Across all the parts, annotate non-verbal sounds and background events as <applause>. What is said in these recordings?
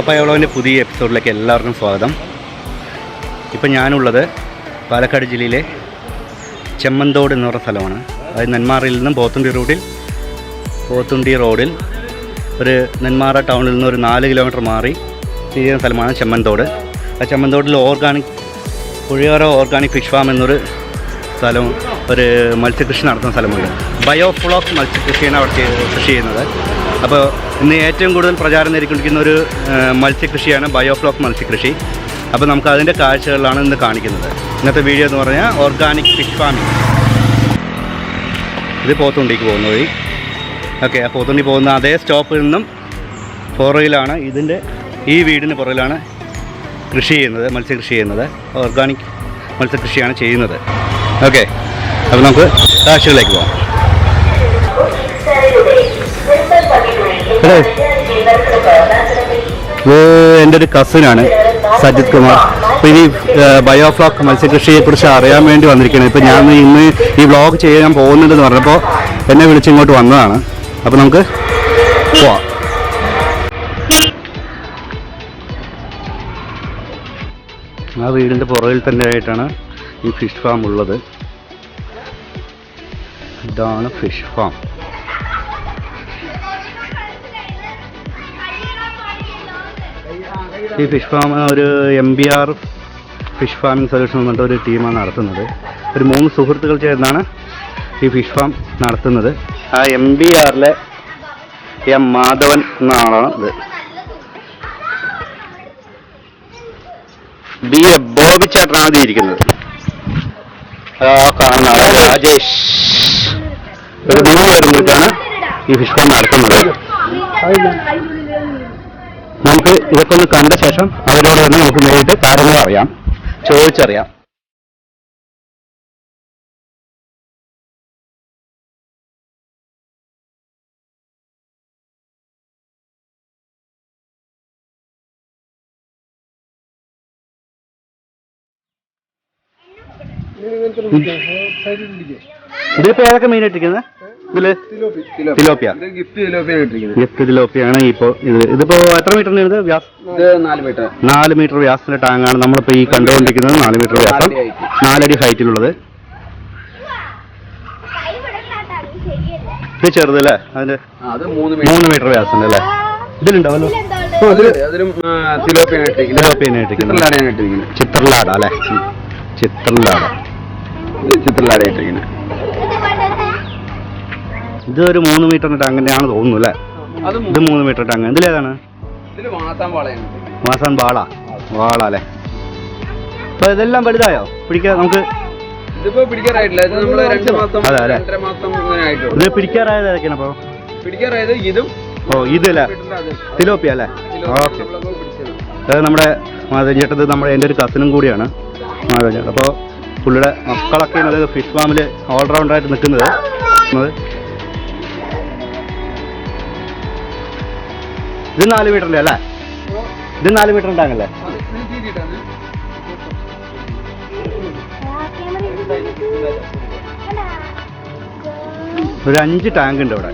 പപ്പായോളോവിന്റെ പുതിയ എപ്പിസോഡിലേക്ക് എല്ലാവർക്കും സ്വാഗതം. ഇപ്പം ഞാനുള്ളത് പാലക്കാട് ജില്ലയിലെ ചെമ്മന്തോട് എന്ന് പറഞ്ഞ സ്ഥലമാണ്. അതായത് നെന്മാറയിൽ നിന്നും പോത്തുണ്ടി റോഡിൽ പോത്തുണ്ടി റോഡിൽ ഒരു നെന്മാറ ടൗണിൽ നിന്ന് ഒരു നാല് കിലോമീറ്റർ മാറി സ്ഥിതി ചെയ്യുന്ന സ്ഥലമാണ് ചെമ്മന്തോട്. ആ ചെമ്മന്തോടിൽ ഓർഗാനിക് പുഴയോര ഓർഗാനിക് ഫിഷ് ഫാം എന്നൊരു സ്ഥലം ഒരു മത്സ്യകൃഷി നടത്തുന്ന സ്ഥലമുണ്ട്. ബയോഫ്ലോക്ക് മത്സ്യകൃഷിയാണ് അവിടെ കൃഷി ചെയ്യുന്നത്. അപ്പോൾ ഇന്ന് ഏറ്റവും കൂടുതൽ പ്രചാരം നേടിക്കൊണ്ടിരിക്കുന്ന ഒരു മത്സ്യകൃഷിയാണ് ബയോഫ്ലോക്ക് മത്സ്യകൃഷി. അപ്പോൾ നമുക്ക് അതിന്റെ കാഴ്ചകളിലാണ് ഇന്ന് കാണിക്കുന്നത്. ഇന്നത്തെ വീഡിയോ എന്ന് പറഞ്ഞാൽ ഓർഗാനിക് ഫിഷ് ഫാമിംഗ്. ഇത് പോത്തുണ്ടിക്ക് പോകുന്ന വഴി. ഓക്കെ ആ പോത്തുണ്ടി പോകുന്ന അതേ സ്റ്റോപ്പിൽ നിന്നും പുറയിലാണ് ഇതിന്റെ ഈ വീടിന് പുറയിലാണ് കൃഷി ചെയ്യുന്നത് മത്സ്യകൃഷി ചെയ്യുന്നത്. ഓർഗാനിക് മത്സ്യകൃഷിയാണ് ചെയ്യുന്നത്. ഓക്കെ അപ്പോൾ നമുക്ക് കാഴ്ചകളിലേക്ക് പോകാം എടേ, ഇത് എന്റെ ഒരു കസിനാണ് സജിത് കുമാർ. അപ്പോൾ ഇനി ബയോഫ്ലോക്ക് മത്സ്യകൃഷിയെക്കുറിച്ച് അറിയാൻ വേണ്ടി വന്നിരിക്കുകയാണ്. ഇപ്പോൾ ഞാൻ ഇന്ന് ഈ വ്ളോഗ് ചെയ്യാൻ പോകുന്നുണ്ടെന്ന് പറഞ്ഞപ്പോൾ എന്നെ വിളിച്ച് ഇങ്ങോട്ട് വന്നതാണ്. അപ്പോൾ നമുക്ക് പോവാം. ആ വീടിന്റെ പുറകിൽ തന്നെ ആയിട്ടാണ് ഈ ഫിഷ് ഫാം ഉള്ളത്. ഇതാണ് ഫിഷ് ഫാം ഈ ഫിഷ് ഫാം ഒരു M B R fish farming solution എന്ന് പറഞ്ഞിട്ട് ഒരു ടീമാണ് നടത്തുന്നത്. ഒരു മൂന്ന് സുഹൃത്തുക്കൾ ചേർന്നാണ് ഈ ഫിഷ് ഫാം നടത്തുന്നത്. ആ എം ബി ആറിലെ എം മാധവൻ എന്ന ആളാണ് ഇത്. ബി എ ബോബി ചേട്ടനാണ് ഇരിക്കുന്നത് ആ കാണുന്ന രാജേഷ്. ഒരു മൂന്ന് പേർ കൂടിയിട്ടാണ് ഈ ഫിഷ് ഫാം നടത്തുന്നത്. നമുക്ക് ഇതൊക്കെ ഒന്ന് കണ്ട ശേഷം അവരോട് തന്നെ നമുക്ക് നേരിട്ട് കാര്യങ്ങൾ അറിയാം. ചോദിച്ചറിയാം. ഇതിപ്പോ ഏതൊക്കെ മീൻ ഇട്ടിരിക്കുന്നത്? ഇതിൽ? തിലോപ്പിയ. ഗിഫ്റ്റ് തിലോപ്പിയാണ് ഇപ്പോ ഇത്. ഇതിപ്പോ എത്ര മീറ്ററിന് ഇത് വ്യാസം? ഇത് നാല് മീറ്റർ നാല് മീറ്റർ വ്യാസത്തിന്റെ ടാങ്കാണ് നമ്മളിപ്പോ ഈ കണ്ടുകൊണ്ടിരിക്കുന്നത് നാല് മീറ്റർ വ്യാസം. നാലടി ഹൈറ്റിലുള്ളത് ഇത് ചെറുതല്ലേ? അതിന്റെ അത് മൂന്ന് മീറ്റർ വ്യാസം അല്ലേ? ഇതിലുണ്ടാവല്ലോ. ചിത്രലാട അല്ലേ? ചിത്രലാട. ഇത് ചിത്രലാട ഇട്ടിരിക്കുന്നത്. ഇത് ഒരു മൂന്ന് മീറ്ററിന്റെ ടാങ്ക് തന്നെയാണ് തോന്നുന്നു അല്ലേ? ഇത് മൂന്ന്. Metre tank. ഇതിലേതാണ്? മാസാൻ വാള വാള അല്ലേ? അപ്പൊ ഇതെല്ലാം വലുതായോ? പിടിക്കാൻ നമുക്ക് ഇത് നമ്മൾ രണ്ട് മാസം അതെ, അതെ. മാസം ഇങ്ങനെ ആയിട്ടുള്ളൂ. ഇത് പിടിക്കാറായത് ഏതൊക്കെയാണ് അപ്പൊ പിടിക്കാറായത് ഇതും ഓ ഇതല്ലേ തിലോപ്പിയ അല്ലേ? ഓക്കെ. അത് നമ്മുടെ മാധവൻ നമ്മുടെ എന്റെ ഒരു കസിനും കൂടിയാണ്. മാധവൻ ചേട്ടൻ അപ്പോൾ പുള്ളിയുടെ മക്കളൊക്കെയാണ് അതായത് ഫിഷ് ഫാമിൽ ഓൾറൗണ്ടായിട്ട് നിൽക്കുന്നത്. ഇത് നാല് മീറ്റർ അല്ലേ? ഇത് നാല് മീറ്റർ ഉണ്ടാകല്ലേ ഒരു അഞ്ച് ടാങ്ക് ഉണ്ട് അവിടെ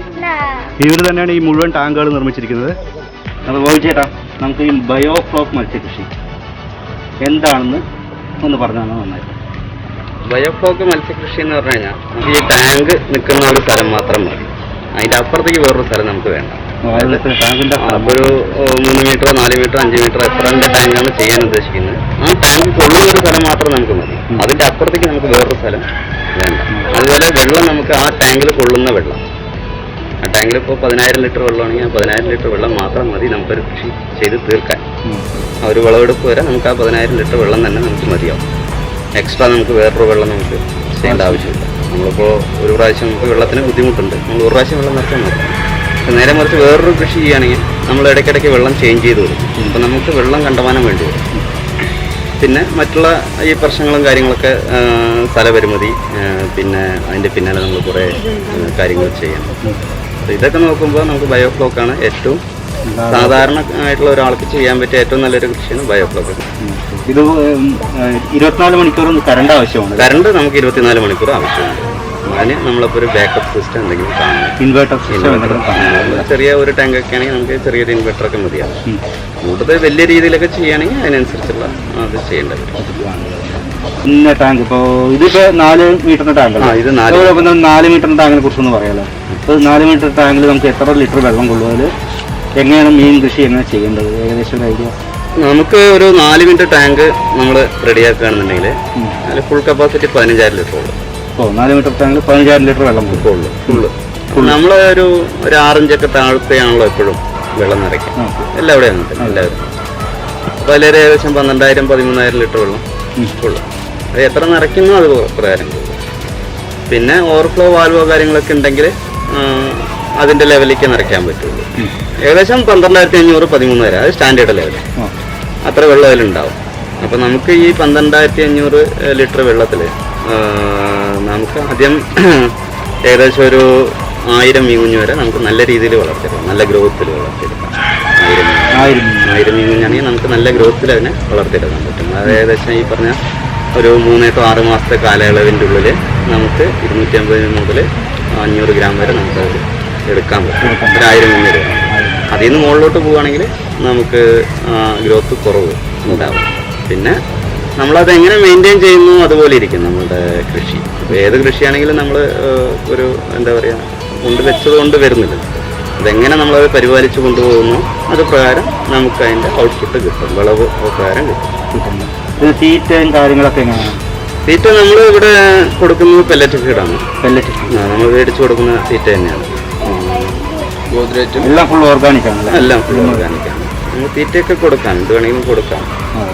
ഇവർ തന്നെയാണ് ഈ മുഴുവൻ ടാങ്കുകൾ നിർമ്മിച്ചിരിക്കുന്നത്. അപ്പോൾ പോയി ചേട്ടാ നമുക്ക് ഈ ബയോ ഫ്ലോക്ക് മത്സ്യകൃഷി എന്താണെന്ന് ഒന്ന് പറഞ്ഞു തന്നാൽ നന്നായിട്ട് ബയോഫ്ലോക്ക് മത്സ്യകൃഷി എന്ന് പറഞ്ഞു കഴിഞ്ഞാൽ നമുക്ക് ഈ ടാങ്ക് നിൽക്കുന്ന ഒരു സ്ഥലം മാത്രം മതി. അതിന്റെ അപ്പുറത്തേക്ക് വേറൊരു സ്ഥലം നമുക്ക് വേണ്ട. ടാങ്കിന്റെ അപ്പൊ ഒരു ഏഹ്, മൂന്ന് മീറ്റർ നാല് മീറ്റർ അഞ്ച് മീറ്റർ എത്രന്റെ ടാങ്കാണ് ചെയ്യാൻ ഉദ്ദേശിക്കുന്നത്. ആ ടാങ്ക് കൊള്ളുന്ന ഒരു സ്ഥലം മാത്രം നമുക്ക് മതി. അതിന്റെ അപ്പുറത്തേക്ക് നമുക്ക് വേറൊരു സ്ഥലം വേണ്ട. അതുപോലെ വെള്ളം നമുക്ക് ആ ടാങ്കിൽ കൊള്ളുന്ന വെള്ളം. ആ ടാങ്കിൽ ഇപ്പോൾ പതിനായിരം ലിറ്റർ വെള്ളമാണെങ്കിൽ ആ പതിനായിരം ലിറ്റർ വെള്ളം മാത്രം മതി നമുക്കൊരു കൃഷി ചെയ്ത് തീർക്കാൻ. ആ ഒരു വിളവെടുപ്പ് വരെ നമുക്ക് ആ പതിനായിരം ലിറ്റർ വെള്ളം തന്നെ നമുക്ക് മതിയാവും. എക്സ്ട്രാ നമുക്ക് വേറൊരു വെള്ളം നമുക്ക് ചെയ്യേണ്ട ആവശ്യമില്ല. നമ്മളിപ്പോൾ ഒരു പ്രാവശ്യം നമുക്ക് വെള്ളത്തിന് ബുദ്ധിമുട്ടുണ്ട്. നമ്മൾ ഒരു പ്രാവശ്യം വെള്ളം നിറച്ചാൽ മതി. നേരെ മറിച്ച് വേറൊരു കൃഷി ചെയ്യുകയാണെങ്കിൽ നമ്മൾ ഇടയ്ക്കിടയ്ക്ക് വെള്ളം ചേഞ്ച് ചെയ്ത് കൊടുക്കും. അപ്പം നമുക്ക് വെള്ളം കണ്ടമാനം വേണ്ടി വരും. പിന്നെ മറ്റുള്ള ഈ പ്രശ്നങ്ങളും കാര്യങ്ങളൊക്കെ സ്ഥലപരിമിതി പിന്നെ അതിന്റെ പിന്നാലെ നമ്മൾ കുറേ കാര്യങ്ങൾ ചെയ്യണം. അപ്പോൾ ഇതൊക്കെ നോക്കുമ്പോൾ നമുക്ക് ബയോഫ്ലോക്കാണ് ഏറ്റവും സാധാരണ ആയിട്ടുള്ള ഒരാൾക്ക് ചെയ്യാൻ പറ്റിയ ഏറ്റവും നല്ലൊരു കൃഷിയാണ് ബയോഫ്ലോക്ക് ഇത് ഉം, ഏഹ്, ഇരുപത്തിനാല് മണിക്കൂർ കറണ്ട് ആവശ്യമാണ്. കറണ്ട് നമുക്ക് ഇരുപത്തിനാല് മണിക്കൂർ ആവശ്യമുണ്ട്. അതിന് നമ്മളിപ്പോൾ ഒരു ബാക്കപ്പ് സിസ്റ്റം എന്തെങ്കിലും കാണണം. ഇൻവേർട്ടർ സിസ്റ്റം ചെറിയ ഒരു ടാങ്ക് ഒക്കെ ആണെങ്കിൽ നമുക്ക് ചെറിയൊരു ഇൻവെർട്ടർ ഒക്കെ മതിയാവും. കൂടുതൽ വലിയ രീതിയിലൊക്കെ ചെയ്യുകയാണെങ്കിൽ അതിനനുസരിച്ചുള്ള അത് ചെയ്യേണ്ടത്. ഇന്ന ടാങ്ക് ഇപ്പോൾ ഇതിപ്പോ നാല് മീറ്ററിന്റെ ടാങ്ക് ഇത് നാല്. നാല് മീറ്ററിന്റെ ടാങ്കിനെ കുറിച്ചൊന്ന് പറയാലോ. അപ്പോൾ നാല് മീറ്റർ ടാങ്കിൽ നമുക്ക് എത്ര ലിറ്റർ വെള്ളം കൊള്ളും അതിൽ എങ്ങനെയാണ് മീൻ കൃഷി എങ്ങനെ ചെയ്യേണ്ടത്? ഏകദേശം ഒരു ഐഡിയ നമുക്ക് ഒരു നാല് മീറ്റർ ടാങ്ക് നമ്മൾ റെഡിയാക്കുകയാണെന്നുണ്ടെങ്കിൽ അതിൽ ഫുൾ കപ്പാസിറ്റി പതിനഞ്ചായിരം ലിറ്റർ ഉള്ളൂ. ഓ നാല് മീറ്റർ ടാങ്കിൽ പതിനഞ്ചായിരം ലിറ്റർ വെള്ളം ഉള്ളൂ ഫുള്ള് നമ്മൾ ഒരു ഒരു ആറഞ്ചൊക്കെ താഴത്തെയാണല്ലോ എപ്പോഴും വെള്ളം നിറയ്ക്കുക എല്ലാം എല്ലാവിടെയും അങ്ങനെ എല്ലാവരും അപ്പോൾ അതിലൊരു ഏകദേശം പന്ത്രണ്ടായിരം പതിമൂന്നായിരം ലിറ്റർ വെള്ളം. ഫുള്ള്. അത് എത്ര നിറയ്ക്കുന്നു അത് പ്രകാരം. പിന്നെ ഓവർഫ്ലോ വാൽവോ കാര്യങ്ങളൊക്കെ ഉണ്ടെങ്കിൽ അതിന്റെ ലെവലിലേക്ക് നിറയ്ക്കാൻ പറ്റുള്ളൂ. ഏകദേശം പന്ത്രണ്ടായിരത്തി അഞ്ഞൂറ് പതിമൂന്നായിരം അത് സ്റ്റാൻഡേർഡ് ലെവൽ അത്ര വെള്ളം അതിലുണ്ടാവും. അപ്പോൾ നമുക്ക് ഈ പന്ത്രണ്ടായിരത്തി അഞ്ഞൂറ് ലിറ്റർ വെള്ളത്തിൽ നമുക്ക് ആദ്യം <clears throat> ഏകദേശം ഒരു ആയിരം മീനുഞ്ഞ് വരെ നമുക്ക് നല്ല രീതിയിൽ വളർത്തിയെടുക്കാം. നല്ല ഗ്രോത്തിൽ വളർത്തിയെടുക്കാം. ആയിരം. ആയിരം ആയിരം മീനുഞ്ഞാണെങ്കിൽ നമുക്ക് നല്ല ഗ്രോത്തിൽ അതിനെ വളർത്തിയെടുക്കാൻ പറ്റും. അത് ഏകദേശം ഈ പറഞ്ഞ ഒരു മൂന്ന് ടു ആറ് മാസത്തെ കാലയളവിന്റെ ഉള്ളിൽ നമുക്ക് ഇരുന്നൂറ്റി അമ്പത് മുതൽ അഞ്ഞൂറ് ഗ്രാം വരെ നമുക്ക് അത് എടുക്കാൻ പറ്റും. ഒരു ആയിരം മീൻ വരെ അതിൽ നിന്ന് മുകളിലോട്ട് പോവുകയാണെങ്കിൽ നമുക്ക് ഗ്രോത്ത് കുറവ് ഉണ്ടാവും. പിന്നെ നമ്മളത് എങ്ങനെ മെയിന്റെയിൻ ചെയ്യുന്നു അതുപോലെ ഇരിക്കും നമ്മുടെ കൃഷി. അപ്പോൾ ഏത് കൃഷിയാണെങ്കിലും നമ്മൾ ഒരു എന്താ പറയുക കൊണ്ട് വെച്ചത് കൊണ്ട് വരുന്നില്ല. അതെങ്ങനെ നമ്മളത് പരിപാലിച്ച് കൊണ്ടുപോകുന്നു അത് പ്രകാരം നമുക്ക് അതിന്റെ ഔട്ട്പുട്ട് കിട്ടും വിളവ് പ്രകാരം കിട്ടും. തീറ്റയും കാര്യങ്ങളൊക്കെ എങ്ങനെയാണ്? തീറ്റ നമ്മൾ ഇവിടെ കൊടുക്കുന്നത് പെല്ലറ്റ് ഫീഡാണ് പെല്ലറ്റ് നമ്മൾ മേടിച്ച് കൊടുക്കുന്ന തീറ്റ തന്നെയാണ്. ഗോദ്രേറ്റും എല്ലാം ഫുൾ ഓർഗാനിക് ആണ് എല്ലാം ഫുൾ ഓർഗാനിക്കാണ് നമുക്ക് തീറ്റയൊക്കെ കൊടുക്കാം എന്ത് വേണമെങ്കിലും കൊടുക്കാം.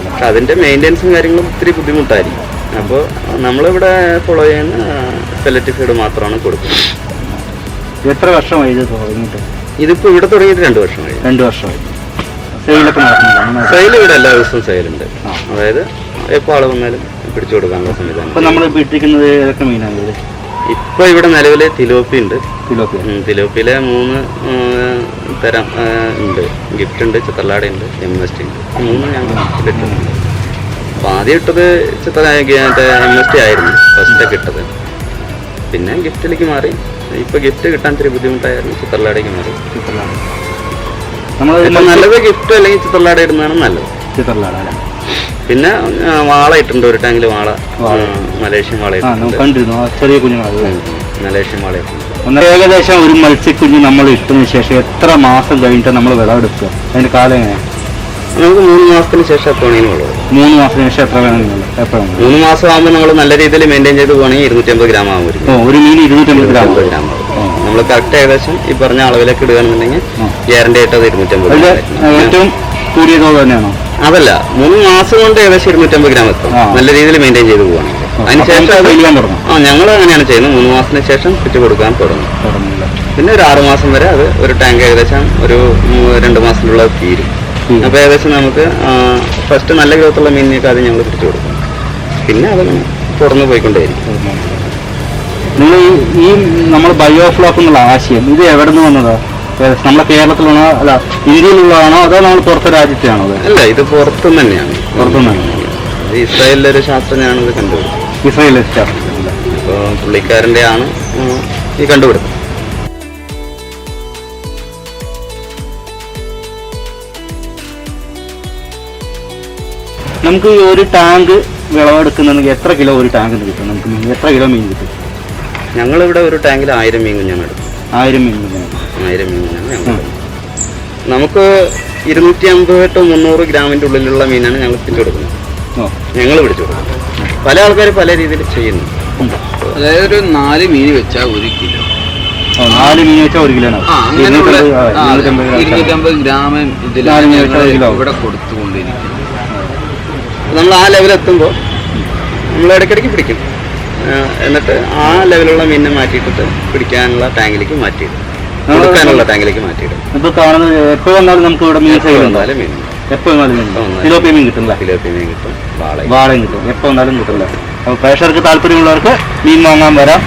പക്ഷെ അതിന്റെ മെയിന്റെനൻസും കാര്യങ്ങളും ഒത്തിരി ബുദ്ധിമുട്ടായിരിക്കും. അപ്പോൾ നമ്മളിവിടെ ഫോളോ ചെയ്യുന്ന പെല്ലറ്റ് ഫീഡ് മാത്രമാണ് കൊടുക്കുന്നത്. എത്ര വർഷമായി ഇത് തുടങ്ങിയിട്ട്? ഇതിപ്പോൾ ഇവിടെ തുടങ്ങിയിട്ട് രണ്ട് വർഷം കഴിഞ്ഞു രണ്ട് വർഷമായി. സെയിലൊക്കെ സെയിൽ ഇവിടെ എല്ലാ ദിവസവും സെയിലുണ്ട്. അതായത് എപ്പോൾ ആൾ വന്നാലും പിടിച്ചു കൊടുക്കാനുള്ള സംവിധാനം. നമ്മൾ ഇട്ടിരിക്കുന്നത് ഏതൊക്കെ മീനാണ് ഇത് ഇപ്പോൾ ഇവിടെ നിലവിൽ തിലോപ്പി ഉണ്ട്. തിലോപ്പിയിലെ മൂന്ന് തരം ഉണ്ട്. ഗിഫ്റ്റ് ഉണ്ട് ചിത്രലാട ഉണ്ട് എം എസ് ടി ഉണ്ട്. മൂന്ന് ഞങ്ങൾ ഇട്ടിട്ടുണ്ട്. ആദ്യം ഇട്ടത് ചിത്ര എം എസ് ടി ആയിരുന്നു. ഫസ്റ്റൊക്കെ ഇട്ടത്. പിന്നെ ഗിഫ്റ്റിലേക്ക് മാറി. ഇപ്പോൾ ഗിഫ്റ്റ് കിട്ടാൻ ഇത്തിരി ബുദ്ധിമുട്ടായിരുന്നു. ചിത്രലാടേക്ക് മാറി. നമ്മൾ ഇപ്പം നല്ലത് ഗിഫ്റ്റ് അല്ലെങ്കിൽ ചിത്രലാട ഇടുന്നതാണ് നല്ലത്. ചിത്രലാണ് അല്ലേ? പിന്നെ വാള ഇട്ടുണ്ട് ഒരു ടാങ്കിൽ വാള. മലേഷ്യൻ വാള കണ്ടിരുന്നു. ചെറിയ കുഞ്ഞുങ്ങൾ മലേഷ്യൻ വാള ഏകദേശം ഒരു മത്സ്യക്കുഞ്ഞ് നമ്മൾ ഇട്ടതിന് ശേഷം എത്ര മാസം കഴിഞ്ഞിട്ട് നമ്മൾ വിളവെടുക്കുക? അതിന്റെ കാലം എങ്ങനെയാണ് നമുക്ക് മൂന്ന് മാസത്തിന് ശേഷം എപ്പോഴാണെങ്കിലും ഉള്ളത് മൂന്ന് മാസത്തിന് ശേഷം എത്ര വേണമെങ്കിലും മൂന്ന് മാസം ആകുമ്പോൾ നമ്മൾ നല്ല രീതിയിൽ മെയിന്റെയിൻ ചെയ്ത് പോകണമെങ്കിൽ ഇരുന്നൂറ്റമ്പത് ഗ്രാം ആകും ഒരു മീൻ ഇരുന്നൂറ്റമ്പത് ഗ്രാം ഇരുന്നൂറ്റമ്പത് ഗ്രാം ആവും. നമ്മൾ കറക്റ്റ് ഏകദേശം ഈ പറഞ്ഞ അളവിലേക്ക് ഇടുകയാണെന്നുണ്ടെങ്കിൽ ഗ്യാരണ്ടി ആയിട്ട് അത് ഇരുന്നൂറ്റമ്പത് ഏറ്റവും കൂടിയ തോത് തന്നെയാണോ? അതല്ല മൂന്ന് മാസം കൊണ്ട് ഏകദേശം ഇരുന്നൂറ്റമ്പത് ഗ്രാം എത്തും. നല്ല രീതിയിൽ മെയിന്റെയിൻ ചെയ്ത് പോകുകയാണെങ്കിൽ ആ, അതിനുശേഷം ആ ഞങ്ങൾ അങ്ങനെയാണ് ചെയ്യുന്നത്. മൂന്ന് മാസത്തിന് ശേഷം പിറ്റ് കൊടുക്കാൻ തുടങ്ങും. പിന്നെ ഒരു ആറ് മാസം വരെ അത് ഒരു ടാങ്ക് ഏകദേശം ഒരു രണ്ട് മാസത്തിലുള്ള തീരും. അപ്പൊ അപ്പോൾ ഏകദേശം നമുക്ക് ഫസ്റ്റ് നല്ല ഗ്രോത്തുള്ള മീനിനൊക്കെ അത് ഞങ്ങൾ പിടിച്ചു കൊടുക്കും. പിന്നെ അത് തുറന്നു പോയിക്കൊണ്ടേയിരിക്കും. നിങ്ങൾ ഈ നമ്മൾ ബയോഫ്ലോക്ക് എന്നുള്ള ആശയം ഇത് എവിടെ നിന്ന് വന്നതാ? ഏ, നമ്മളെ കേരളത്തിലാണോ അല്ല ഇന്ത്യയിലുള്ളതാണോ അതോ നമ്മൾ പുറത്തെ രാജ്യത്തെയാണോ അല്ല ഇത് പുറത്തുനിന്ന് തന്നെയാണ്. പുറത്തുനിന്നാണ് തന്നെയാണ്. ഇസ്രായേലിലെ ഒരു ശാസ്ത്രജ്ഞനാണ് ഇത് കണ്ടുപിടിച്ചത്. ഇസ്രയേൽ അപ്പോൾ പുള്ളിക്കാരന്റെ ആണ് ഈ കണ്ടുപിടുത്തം നമുക്ക് ഒരു ടാങ്ക് വിളവെടുക്കുന്നുണ്ടെങ്കിൽ എത്ര കിലോ ഒരു ടാങ്ക് കിട്ടും? നമുക്ക് എത്ര കിലോ മീൻ കിട്ടും? ഞങ്ങളിവിടെ ഒരു ടാങ്കിൽ ആയിരം മീൻ കുഞ്ഞാണ് എടുക്കും ആയിരം മീൻ കിട്ടും. ആയിരം മീനാണ് ഞങ്ങൾ നമുക്ക് ഇരുന്നൂറ്റി അമ്പത് ടു മുന്നൂറ് ഗ്രാമിന്റെ ഉള്ളിലുള്ള മീനാണ് ഞങ്ങൾ പിടിച്ചു കൊടുക്കുന്നത് ഓ. ഞങ്ങൾ പിടിച്ചു കൊടുക്കുന്നത് പല ആൾക്കാർ പല രീതിയിൽ ചെയ്യുന്നു. അതായത് ഒരു നാല് മീൻ വെച്ചാൽ ഒരു കിലോ. ഓ, നാല് മീൻ വെച്ചാൽ ഒരു കിലോ ഇരുന്നൂറ്റമ്പത് ഗ്രാം. ഇതിലാണ് ഇവിടെ കൊടുത്തുകൊണ്ടിരിക്കുന്നത്. നമ്മൾ ആ ലെവലെത്തുമ്പോൾ നമ്മൾ ഇടയ്ക്കിടയ്ക്ക് പിടിക്കും. എന്നിട്ട് ആ ലെവലുള്ള മീനിനെ മാറ്റിയിട്ടിട്ട് പിടിക്കാനുള്ള ടാങ്കിലേക്ക് മാറ്റിയിടും. കൊടുക്കാനുള്ള ടാങ്കിലേക്ക് മാറ്റിയിടും. ഇപ്പൊ കാണുന്നത് എപ്പോ വന്നാലും നമുക്ക് ഇവിടെ മീൻ വന്നാലും മീൻ എപ്പോ വന്നാലും മീൻ. കിലോപ്പി മീൻ കിട്ടില്ല കിലോപ്പി മീൻ കിട്ടും. വാളയും. കിട്ടും. എപ്പോ വന്നാലും കിട്ടില്ല അപ്പോൾ പ്രേക്ഷകർക്ക് താല്പര്യമുള്ളവർക്ക് മീൻ വാങ്ങാൻ വരാം.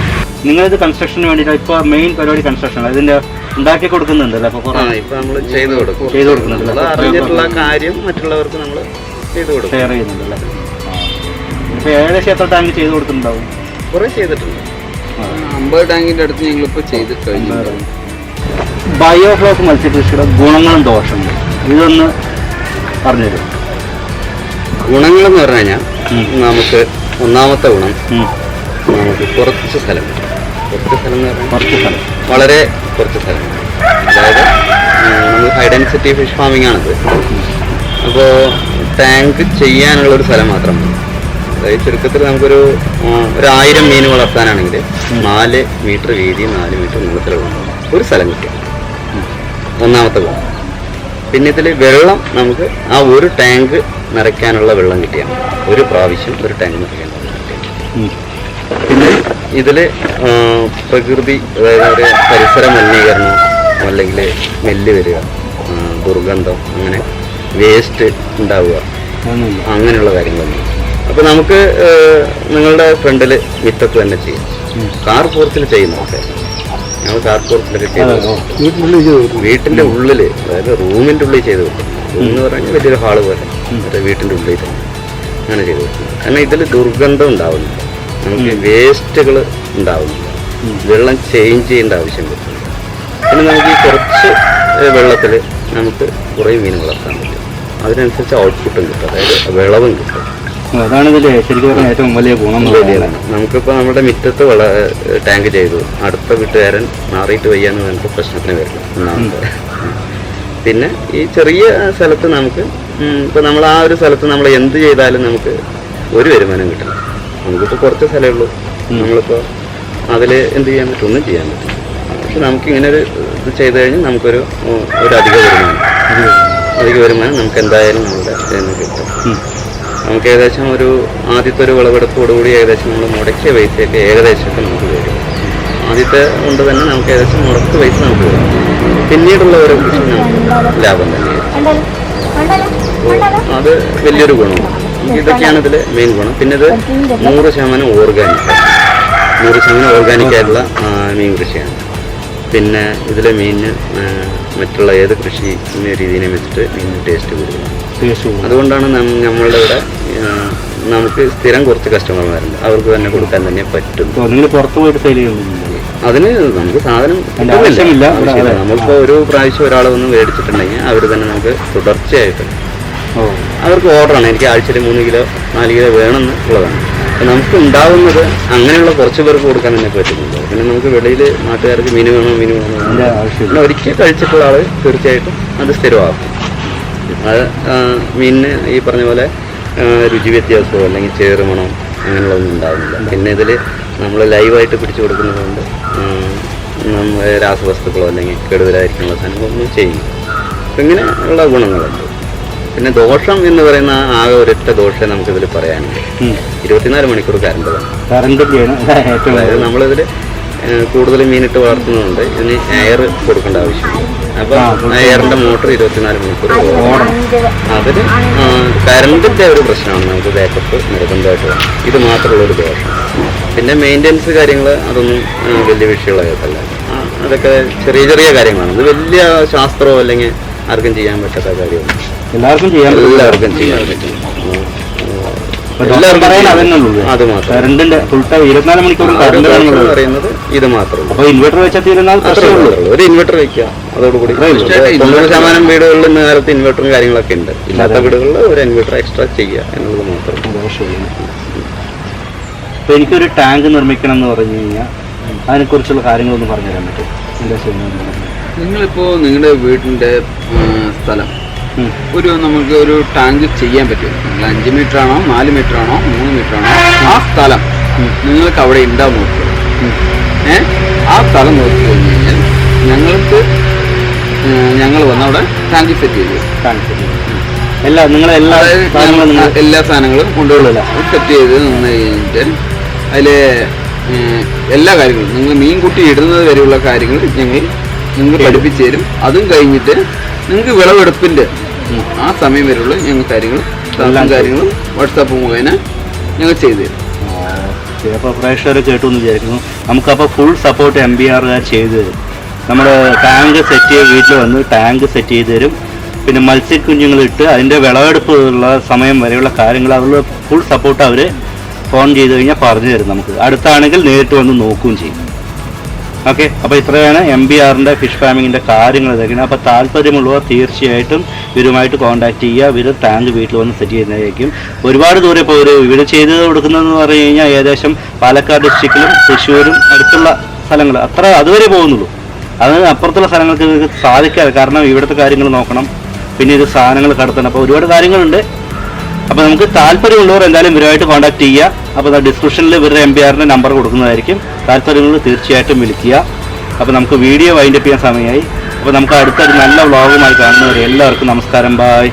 നിങ്ങളിത് കൺസ്ട്രക്ഷന് വേണ്ടിയിട്ട് ഇപ്പോൾ മെയിൻ പരിപാടി കൺസ്ട്രക്ഷൻ ഇതിന്റെ ഉണ്ടാക്കി കൊടുക്കുന്നുണ്ടല്ലോ അപ്പോൾ നമ്മൾ ചെയ്തു കൊടുക്കും. ചെയ്തു കൊടുക്കുന്നുണ്ട്. അറിഞ്ഞിട്ടുള്ള കാര്യം മറ്റുള്ളവർക്ക് നമ്മൾ ചെയ്തു കൊടുക്കും. ഷെയർ ചെയ്യുന്നുണ്ടല്ലോ ഇപ്പൊ ഏകദേശം എത്ര ടാങ്ക് ചെയ്തു കൊടുക്കുന്നുണ്ടാവും കുറെ ചെയ്തിട്ടുണ്ട്. അമ്പത് ടാങ്കിന്റെ അടുത്ത് ഞങ്ങളിപ്പോ ചെയ്തിട്ടുണ്ട് ബയോഫ്ലോക്ക് മത്സ്യകൃഷിയുടെ ഗുണങ്ങളും ദോഷങ്ങളും. ഇതൊന്ന് പറഞ്ഞുതരും. ഗുണങ്ങളെന്ന് പറഞ്ഞു കഴിഞ്ഞാൽ. നമുക്ക് ഒന്നാമത്തെ ഗുണം. നമുക്ക് കുറച്ച് സ്ഥലം. കുറച്ച് സ്ഥലം എന്ന് പറഞ്ഞാൽ കുറച്ച് സ്ഥലം. വളരെ കുറച്ച് സ്ഥലം. അതായത് നമ്മൾ ഹൈ ഡെൻസിറ്റി ഫിഷ് ഫാമിംഗ് ആണിത്. അപ്പോൾ ടാങ്ക് ചെയ്യാനുള്ള ഒരു സ്ഥലം മാത്രം മതി. അതായത് ചുരുക്കത്തിൽ നമുക്കൊരു ഒരു ആയിരം മീൻ വളർത്താനാണെങ്കിൽ നാല് മീറ്റർ വീതി നാല് മീറ്റർ നീളത്തിലുള്ള ഒരു സ്ഥലം കിട്ടും. ഒന്നാമത്തെ ഗുണം. പിന്നെ ഇതിൽ വെള്ളം നമുക്ക് ആ ഒരു ടാങ്ക് നിറയ്ക്കാനുള്ള വെള്ളം കിട്ടിയാൽ ഒരു പ്രാവശ്യം ഒരു ടാങ്ക് നിറയ്ക്കാൻ. പിന്നെ ഇതിൽ പ്രകൃതി അതായത് ഒരു പരിസര മലിനീകരണം അല്ലെങ്കിൽ സ്മെല്ല് വരിക ദുർഗന്ധം അങ്ങനെ വേസ്റ്റ് ഉണ്ടാവുക അങ്ങനെയുള്ള കാര്യങ്ങളൊന്നും അപ്പോൾ നമുക്ക് നിങ്ങളുടെ ഫ്രണ്ടിൽ മിറ്റത്ത് തന്നെ ചെയ്യാം. കാർ കാർ പോർത്തിൽ ചെയ്യുന്നതൊക്കെ. ഞങ്ങൾ കാർ പോർച്ചിലൊക്കെ ചെയ്ത്. വീട്ടിന്റെ ഉള്ളിൽ അതായത് റൂമിന്റെ ഉള്ളിൽ ചെയ്ത് കൊടുക്കും. എന്ന് പറഞ്ഞാൽ വലിയൊരു ഹാൾ പോലെ. മറ്റേ വീട്ടിന്റെ ഉള്ളിൽ തന്നെ. അങ്ങനെ ചെയ്ത് കൊടുക്കും. കാരണം ഇതിൽ ദുർഗന്ധം ഉണ്ടാവുന്നില്ല. നമുക്ക് വേസ്റ്റുകൾ ഉണ്ടാവുന്നില്ല. വെള്ളം ചേഞ്ച് ചെയ്യേണ്ട ആവശ്യം വരുന്നില്ല. പിന്നെ നമുക്ക് ഈ കുറച്ച് വെള്ളത്തിൽ നമുക്ക് കുറേ മീൻ വളർത്താൻ പറ്റും. അതിനനുസരിച്ച് ഔട്ട്പുട്ടും കിട്ടും. അതായത് വിളവും കിട്ടും. അതാണ് ഇതിന്റെ ശരിക്കും പറഞ്ഞാൽ ഏറ്റവും വലിയ ഗുണം നമുക്കിപ്പോൾ നമ്മുടെ മിറ്റത്ത് വള ടാങ്ക് ചെയ്തു. അടുത്ത വീട്ടുകാരൻ മാറിയിട്ട് വയ്യാന്ന് നമുക്ക് പ്രശ്നത്തിന് വരില്ല. പിന്നെ ഈ ചെറിയ സ്ഥലത്ത് നമുക്ക് ഇപ്പം നമ്മൾ ആ ഒരു സ്ഥലത്ത് നമ്മൾ എന്ത് ചെയ്താലും നമുക്ക് ഒരു വരുമാനം കിട്ടില്ല നമുക്കിപ്പോൾ കുറച്ച് സ്ഥലമേ ഉള്ളൂ. നമ്മളിപ്പോൾ അതിൽ എന്ത് ചെയ്യാൻ പറ്റും? ഒന്നും ചെയ്യാൻ പറ്റും പക്ഷെ നമുക്ക് ഇങ്ങനെ ഒരു ഇത് ചെയ്ത് കഴിഞ്ഞാൽ നമുക്കൊരു ഒരു അധിക വരുമാനം. അധിക വരുമാനം. നമുക്ക് എന്തായാലും നമ്മുടെ കിട്ടും. നമുക്ക് ഏകദേശം ഒരു ആദ്യത്തെ ഒരു വിളവെടുപ്പോടുകൂടി ഏകദേശം നമ്മൾ മുടക്കിയ പൈസയൊക്കെ ഏകദേശമൊക്കെ നമുക്ക് വരും. ആദ്യത്തെ കൊണ്ട് തന്നെ നമുക്ക് ഏകദേശം മുടക്ക് പൈസ നമുക്ക് വരും. പിന്നീടുള്ള ഒരു കൃഷി നമുക്ക് ലാഭം അപ്പോൾ അത് വലിയൊരു ഗുണമാണ്. ഇതൊക്കെയാണ് ഇതിൽ മെയിൻ ഗുണം. പിന്നെ ഇത് നൂറ് ശതമാനം ഓർഗാനിക് നൂറ് ശതമാനം ഓർഗാനിക് ആയിട്ടുള്ള മീൻ കൃഷിയാണ്. പിന്നെ ഇതിലെ മീനിന് മറ്റുള്ള ഏത് കൃഷി രീതിനെ വെച്ചിട്ട് മീനിന് ടേസ്റ്റ് കൂടുതലാണ് അതുകൊണ്ടാണ് നമ്മളുടെ ഇവിടെ നമുക്ക് സ്ഥിരം കുറച്ച് കസ്റ്റമർമാരുണ്ട് അവർക്ക് തന്നെ കൊടുക്കാൻ തന്നെ പറ്റും. അപ്പോൾ നിങ്ങൾ പുറത്ത് പോയിട്ട് സെയിൽ ചെയ്യുന്നില്ല അതിന് നമുക്ക് സാധനം കിട്ടുന്നില്ല. ആവശ്യമില്ല. ആവശ്യമില്ല. അതെ. നമ്മളിപ്പോ ഒരു പ്രാവശ്യം ഒരാൾ വന്ന് മേടിച്ചിട്ടുണ്ടെങ്കിൽ അവർ തന്നെ നമുക്ക് തുടർച്ചയായിട്ട് അവർക്ക് ഓർഡറാണ് എനിക്ക് ആഴ്ചയിൽ മൂന്ന് കിലോ നാല് കിലോ വേണമെന്ന് ഉള്ളതാണ്. നമുക്ക് ഉണ്ടാകുന്നത് അങ്ങനെയുള്ള കുറച്ച് പേർക്ക് കൊടുക്കാൻ തന്നെ പറ്റുന്നുണ്ട്. പിന്നെ നമുക്ക് വെളിയിൽ നാട്ടുകാർക്ക് മീൻ വേണോ മീൻ വേണോ? ആവശ്യമില്ല. പിന്നെ ഒരിക്കൽ കഴിച്ചിട്ടുള്ള ആൾ തീർച്ചയായിട്ടും അത് സ്ഥിരമാകും അത് മീനിന് ഈ പറഞ്ഞ പോലെ രുചി വ്യത്യാസമോ അല്ലെങ്കിൽ ചേറുമണോ അങ്ങനെയുള്ളതൊന്നും ഉണ്ടാകുന്നില്ല പിന്നെ ഇതിൽ നമ്മൾ ലൈവായിട്ട് പിടിച്ചു കൊടുക്കുന്നത് കൊണ്ട് രാസവസ്തുക്കളോ അല്ലെങ്കിൽ കേടുവരാതിരിക്കാനുള്ള സാധനങ്ങളൊന്നും ചെയ്യും അപ്പം ഇങ്ങനെ ഉള്ള ഗുണങ്ങളുണ്ട്. പിന്നെ ദോഷം എന്ന് പറയുന്ന ആകെ ഒരൊറ്റ ദോഷമേ നമുക്കിതിൽ പറയാനുണ്ട്. ഇരുപത്തിനാല് മണിക്കൂർ കറണ്ട് വേണം. കറണ്ട് അതായത് നമ്മളിതിൽ കൂടുതൽ മീനിട്ട് വളർത്തുന്നതുകൊണ്ട് ഇതിന് എയർ കൊടുക്കേണ്ട ആവശ്യമില്ല. അപ്പം. എയറിന്റെ മോട്ടർ ഇരുപത്തിനാല് മണിക്കൂർ ഓടണം അതിന് കരണ്ടിന്റെ ഒരു പ്രശ്നമാണ് നമുക്ക് ബാക്കപ്പ് നിർബന്ധമായിട്ട്. വേണം ഇത് മാത്രമുള്ള ഒരു ദോഷം പിന്നെ മെയിന്റെനൻസ് കാര്യങ്ങൾ അതൊന്നും വലിയ വിഷയമുള്ളതല്ല അതൊക്കെ ചെറിയ ചെറിയ കാര്യങ്ങളാണ്. ഇത് വലിയ ശാസ്ത്രമോ അല്ലെങ്കിൽ ആർക്കും ചെയ്യാൻ പറ്റാത്ത കാര്യമാണ് എല്ലാവർക്കും ചെയ്യാൻ എല്ലാവർക്കും ചെയ്യാൻ പറ്റും. അത് മാത്രം. കറണ്ടിന്റെ ഫുൾ ടൈം ഇരുപത്തിനാല് മണിക്കൂറും കറണ്ട് പറയുന്നത് ഇത് മാത്രം അപ്പൊ ഇൻവെർട്ടർ വെച്ചാൽ തീരുന്നാൽ അത്രേ പ്രശ്നമേ ഉള്ളൂ. ഉള്ളൂ ഒരു ഇൻവെർട്ടർ വെക്കുക. അതോടുകൂടി തൊണ്ണൂറ് ശതമാനം വീടുകളിൽ നേരത്തെ കാലത്ത് ഇൻവെർട്ടറും കാര്യങ്ങളൊക്കെ ഉണ്ട്. ഇല്ലാത്ത വീടുകളിൽ ഒരു ഇൻവെർട്ടർ എക്സ്ട്രാ ചെയ്യുക എന്നുള്ളത് മാത്രം. അപ്പൊ എനിക്കൊരു ടാങ്ക് നിർമ്മിക്കണം എന്ന് പറഞ്ഞു കഴിഞ്ഞാൽ അതിനെക്കുറിച്ചുള്ള കാര്യങ്ങളൊന്നും പറഞ്ഞുതരാൻ പറ്റും. നിങ്ങളിപ്പോൾ നിങ്ങളുടെ വീടിന്റെ സ്ഥലം. ഒരു നമുക്ക് ഒരു ടാങ്ക് ചെയ്യാൻ പറ്റും. നിങ്ങൾ അഞ്ച് മീറ്റർ ആണോ നാല് മീറ്റർ ആണോ മൂന്ന് മീറ്റർ ആണോ? ആ സ്ഥലം നിങ്ങൾക്ക് അവിടെ ഉണ്ടാവും നോക്കുക? ഏ? ആ സ്ഥലം നോക്കി കഴിഞ്ഞ് കഴിഞ്ഞാൽ ഞങ്ങൾക്ക് ഞങ്ങൾ വന്ന് അവിടെ ടാങ്ക് സെറ്റ് ചെയ്തു ടാങ്ക് എല്ലാ നിങ്ങളെ എല്ലാ സാധനങ്ങളും എല്ലാ സാധനങ്ങളും കൊണ്ടുപോകില്ല സെറ്റ് ചെയ്ത് നിന്ന് കഴിഞ്ഞിട്ട് അതിൽ എല്ലാ കാര്യങ്ങളും നിങ്ങൾ മീൻ കുട്ടി ഇടുന്നത് വരെയുള്ള കാര്യങ്ങൾ ഞങ്ങൾ നിങ്ങൾ പഠിപ്പിച്ചു തരും. അതും കഴിഞ്ഞിട്ട് നിങ്ങൾക്ക് വിളവെടുപ്പിന്റെ ആ സമയം വരെയുള്ള ഞങ്ങൾ കാര്യങ്ങൾ എല്ലാ കാര്യങ്ങളും വാട്സാപ്പ് മുഖേന ഞങ്ങൾ ചെയ്തു തരും. അപ്പോൾ പ്രേക്ഷകർ കേട്ടു എന്ന് വിചാരിക്കുന്നു. നമുക്കപ്പോൾ ഫുൾ സപ്പോർട്ട് എം ബി ആറുകാർ ചെയ്തു തരും. നമ്മുടെ ടാങ്ക് സെറ്റ് ചെയ്ത് വീട്ടിൽ വന്ന് ടാങ്ക് സെറ്റ് ചെയ്ത് തരും. പിന്നെ മത്സ്യക്കുഞ്ഞുങ്ങളിട്ട് അതിന്റെ വിളവെടുപ്പ് ഉള്ള സമയം വരെയുള്ള കാര്യങ്ങൾ അതിലുള്ള ഫുൾ സപ്പോർട്ട് അവർ ഫോൺ ചെയ്ത് കഴിഞ്ഞാൽ പറഞ്ഞു തരും നമുക്ക്. അടുത്താണെങ്കിൽ നേരിട്ട് വന്ന് നോക്കുകയും ചെയ്യും. ഓക്കെ അപ്പോൾ ഇത്രയാണ് എം ബി ആറിന്റെ ഫിഷ് ഫാമിങ്ങിന്റെ കാര്യങ്ങൾ ഇതൊക്കെയാണ്. അപ്പോൾ താല്പര്യമുള്ളവർ തീർച്ചയായിട്ടും ഇവരുമായിട്ട് കോൺടാക്ട് ചെയ്യുക. ഇവർ ടാങ്ക് വീട്ടിൽ വന്ന് സെറ്റ് ചെയ്യുന്നതായിരിക്കും. ഒരുപാട് ദൂരെ ഇപ്പോൾ ഒരു ഇവർ ചെയ്ത് കൊടുക്കുന്നതെന്ന് പറഞ്ഞു കഴിഞ്ഞാൽ ഏകദേശം പാലക്കാട് ഡിസ്ട്രിക്റ്റിലും തൃശ്ശൂരും അടുത്തുള്ള സ്ഥലങ്ങൾ. അത്ര അതുവരെ പോകുന്നുള്ളൂ. അത് അപ്പുറത്തുള്ള സ്ഥലങ്ങൾക്ക് സാധിക്കാതെ കാരണം ഇവിടുത്തെ കാര്യങ്ങൾ നോക്കണം. പിന്നെ ഇത് സാധനങ്ങൾ കടത്തണം. അപ്പോൾ ഒരുപാട് കാര്യങ്ങളുണ്ട്. അപ്പോൾ നമുക്ക് താല്പര്യമുള്ളവർ എന്തായാലും ഇവരുമായിട്ട് കോൺടാക്ട് ചെയ്യുക. അപ്പോൾ ഡിസ്ക്രിപ്ഷനിൽ ഇവരുടെ എം പി ആറിന്റെ നമ്പർ കൊടുക്കുന്നതായിരിക്കും. താല്പര്യമുള്ളവർ തീർച്ചയായിട്ടും വിളിക്കുക. അപ്പോൾ നമുക്ക് വീഡിയോ വൈൻഡപ്പ് ചെയ്യാൻ സമയമായി. അപ്പോൾ നമുക്ക് അടുത്തൊരു നല്ല വ്ളോഗുമായി കാണുന്നവരെ എല്ലാവർക്കും നമസ്കാരം. ബായ്